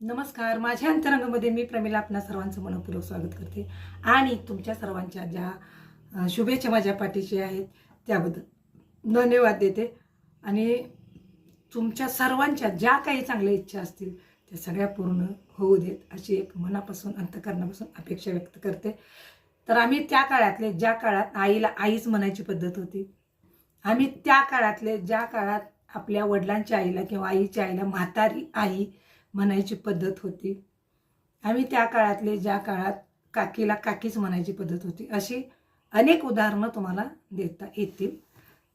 नमस्कार. माझ्या अंतरंगामध्ये मी प्रमिला आपणा सर्वांचं मनपूर्वक स्वागत करते. आणि तुमच्या सर्वांच्या ज्या शुभेच्छा माझ्या पाठीशी आहेत त्याबद्दल धन्यवाद देते. आणि तुमच्या सर्वांच्या ज्या काही चांगल्या इच्छा असतील त्या सगळ्या पूर्ण होऊ देत अशी एक मनापासून अंतकरणापासून अपेक्षा व्यक्त करते. तर आम्ही त्या काळातले ज्या काळात आईला आईच म्हणायची पद्धत होती आम्ही त्या काळातले ज्या काळात आपल्या वडिलांच्या आईला किंवा आईच्या आईला म्हातारी आई म्हणायची पद्धत होती. आम्ही त्या काळातले ज्या काळात काकीला काकीच म्हणायची पद्धत होती अशी अनेक उदाहरणं तुम्हाला देता येतील.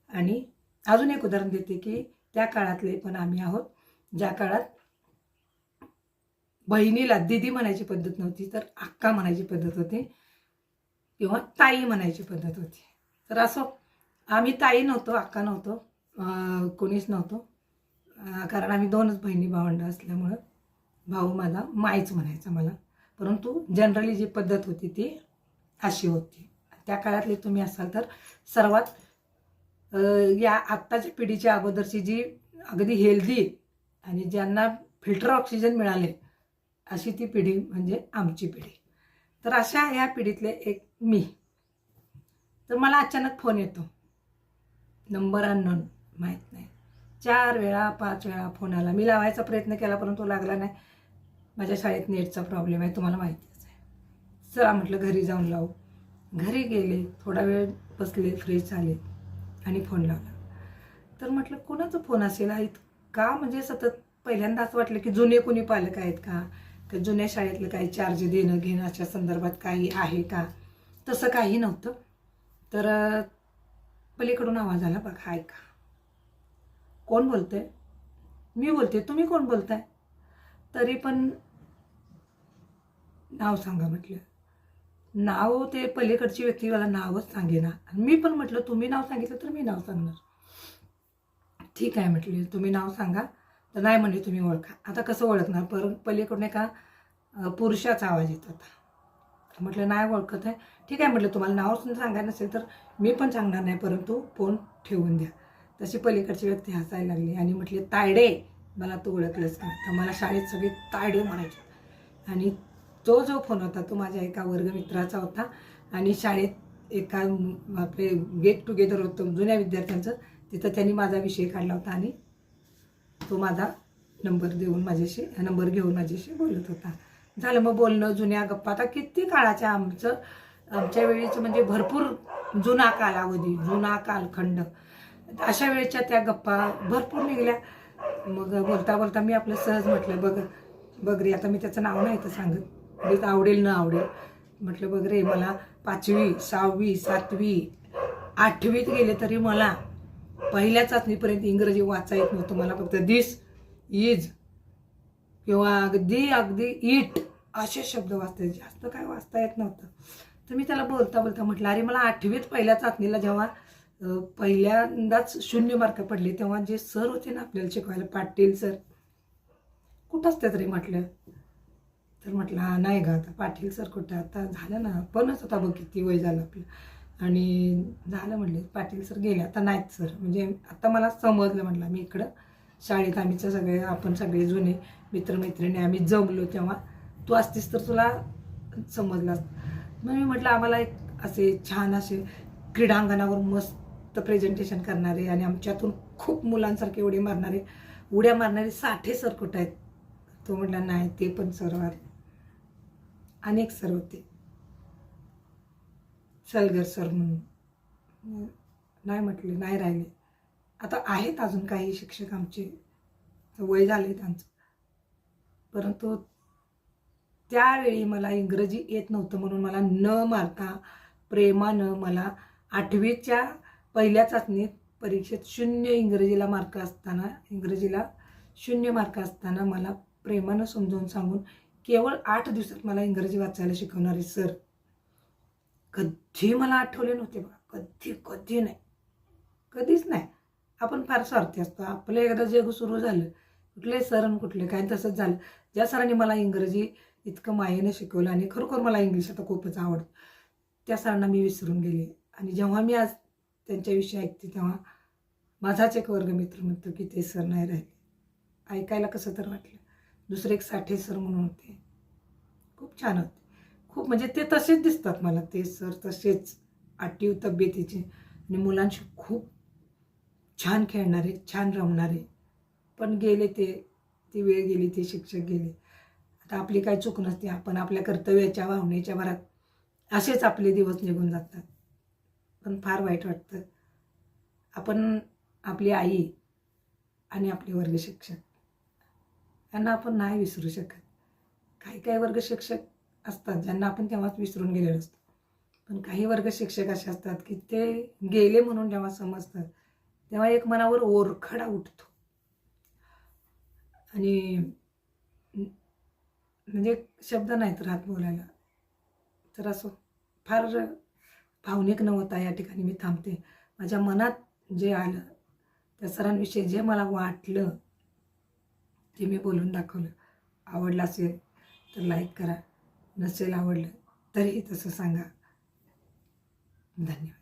आणि अजून एक उदाहरण देते की त्या काळातले पण आम्ही आहोत ज्या काळात बहिणीला दिदी म्हणायची पद्धत नव्हती तर अक्का म्हणायची पद्धत होती किंवा ताई म्हणायची पद्धत होती. तर असो आम्ही ताई नव्हतो अक्का नव्हतो कोणीच नव्हतो. कारण आम्ही दोनच बहिणी भावंड असल्यामुळं भाऊ माझा माईच म्हणायचा मला. परंतु जनरली जी पद्धत होती ती अशी होती. त्या काळातले तुम्ही असाल तर सर्वात या आत्ताच्या पिढीच्या अगोदरची जी अगदी हेल्दी आणि ज्यांना फिल्टर ऑक्सिजन मिळाले अशी ती पिढी म्हणजे आमची पिढी. तर अशा या पिढीतले एक मी. तर मला अचानक फोन येतो. नंबर अननोन माहीत नाही. चार वेळा पाच वेळा फोन आला. मी लावायचा प्रयत्न केला परंतु लागला नाही. माझ्या शाळेत नेटचा प्रॉब्लेम आहे तुम्हाला माहितीच आहे. चला म्हटलं घरी जाऊन लावू. घरी गेले थोडा वेळ बसले फ्रेश झाले आणि फोन लावला. तर म्हटलं कोणाचा फोन असेल हा? इतका म्हणजे सतत पहिल्यांदा असं वाटलं की जुने कोणी पालक आहेत का? त्या जुन्या शाळेतलं काही चार्ज देणं घेणं अशा संदर्भात काही आहे का? तसं काही नव्हतं. तर पलीकडून आवाज आला बघा ऐका. कोण बोलतंय? मी बोलते. तुम्ही कोण बोलताय? तरी पण नाव सांगा म्हटलं. नाव ते पलीकडची व्यक्ती मला नावच सांगेना. आणि मी पण म्हटलं तुम्ही नाव सांगितलं तर मी नाव सांगणार. ठीक आहे म्हटले. तुम्ही नाव सांगा. तर नाही म्हणले तुम्ही ओळखा. आता कसं ओळखणार? पर पलीकडून एका पुरुषाचा आवाज येत होता. म्हटलं नाही ओळखत आहे. ठीक आहे म्हटलं तुम्हाला नाव सांगायचं नसेल तर मी पण सांगणार नाही परंतु फोन ठेवून द्या. तशी पलीकडची व्यक्ती हसायला लागली आणि म्हटले तायडे मला तू ओळखलंस का? तर मला शाळेत सगळे तायडे म्हणायचे. आणि तो जो फोन होता तो माझ्या एका वर्गमित्राचा होता. आणि शाळेत एका आपले गेट टुगेदर होतं जुन्या विद्यार्थ्यांचं. तिथं त्यांनी माझा विषय काढला होता आणि तो माझा नंबर देऊन माझ्याशी नंबर घेऊन माझ्याशी बोलत होता. झालं मग बोलणं जुन्या गप्पा. आता किती काळाच्या आमचं आमच्या वेळेचं म्हणजे भरपूर जुना कालावधी जुना कालखंड. अशा वेळेच्या त्या गप्पा भरपूर निघल्या. मग बोलता बोलता मी आपलं सहज म्हटलं बघ बघ रे आता मी त्याचं नाव नाही तर सांगत. मी तर आवडेल न आवडेल. म्हटलं बघ रे मला पाचवी सहावी सातवी आठवीत गेले तरी मला पहिल्या चाचणीपर्यंत इंग्रजी वाचा येत नव्हतं. मला फक्त दिस इज किंवा अगदी अगदी इट असे शब्द वाचता जास्त काय वाचता येत नव्हतं. तर मी त्याला बोलता बोलता म्हटलं अरे मला आठवीत पहिल्या चाचणीला जेव्हा पहिल्यांदाच शून्य मार्क पडले तेव्हा जे सर होते ना आपल्याला शिकवायला पाटील सर कुठं असतात रे म्हटलं. तर म्हटलं हा नाही गा आता पाटील सर कुठं? आता झालं ना पणच होता बघ किती वय झालं आपलं. आणि झालं म्हटले पाटील सर गेले आता नाहीत सर म्हणजे आता मला समजलं म्हटलं मी इकडं शाळेत आम्हीचं सगळे आपण सगळे जुने मित्रमैत्रिणी आम्ही जमलो तेव्हा. तू असतीस तर तुला समजलं मग मी म्हटलं आम्हाला एक असे छान असे क्रीडांगणावर मस्त मस्त प्रेझेंटेशन करणारे आणि आमच्यातून खूप मुलांसारखे उडी मारणारे उड्या मारणारे साठे सर कुठं आहेत? तो म्हटला नाही ते पण सर आले अनेक सर होते. सलगर सर म्हणून. नाही म्हटले नाही राहिले. आता आहेत अजून काही शिक्षक आमचे. वय झाले त्यांचं. परंतु त्यावेळी मला इंग्रजी येत नव्हतं म्हणून मला न मारता प्रेमानं मला आठवीच्या पहिल्या चाचणीत परीक्षेत शून्य इंग्रजीला मार्क असताना इंग्रजीला शून्य मार्क असताना मला प्रेमानं समजावून सांगून केवळ आठ दिवसात मला इंग्रजी वाचायला शिकवणारे सर कधी मला आठवले नव्हते बघा. कधी कधी नाही. कधीच नाही. आपण फार स्वार्थी असतो. आपलं एकदा जग सुरू झालं कुठले सर आणि कुठले काय तसंच झालं. ज्या सरांनी मला इंग्रजी इतकं मायेनं शिकवलं आणि खरोखर मला इंग्लिश आता खूपच आवडतं त्या सरांना मी विसरून गेले. आणि जेव्हा मी आज त्यांच्याविषयी ऐकते तेव्हा. माझाच एक वर्गमित्र म्हणतो की ते सर नाही राहिले. ऐकायला कसं तर वाटलं. दुसरे एक साठे सर म्हणून होते. खूप छान होते. खूप म्हणजे ते तसेच दिसतात मला. ते सर तसेच आटीव तब्येतीचे. आणि मुलांशी खूप छान खेळणारे छान रमणारे. पण गेले ते. ती वेळ गेली ते शिक्षक गेले. आता आपली काय चूक नसते. आपण आपल्या कर्तव्याच्या भावनेच्या भरात असेच आपले दिवस निघून जातात. पण फार वाईट वाटतं. आपण आपली आई आणि आपले वर्ग शिक्षक यांना आपण नाही विसरू शकत. काही काही वर्ग शिक्षक असतात ज्यांना आपण तेव्हाच विसरून गेलेलो असतो. पण काही वर्ग शिक्षक असे असतात की ते गेले म्हणून जेव्हा समजतात तेव्हा एक मनावर ओरखडा उठतो. आणि म्हणजे शब्द नाहीत राहत बोलायला. तर असं फार भावनिक न होता या ठिकाणी मी थांबते. माझ्या मनात जे आलं त्या सरांविषयी जे मला वाटलं ते मी बोलून दाखवलं आवडलं असेल तर लाईक करा. नसेल आवडलं तरीही तसं सांगा. धन्यवाद.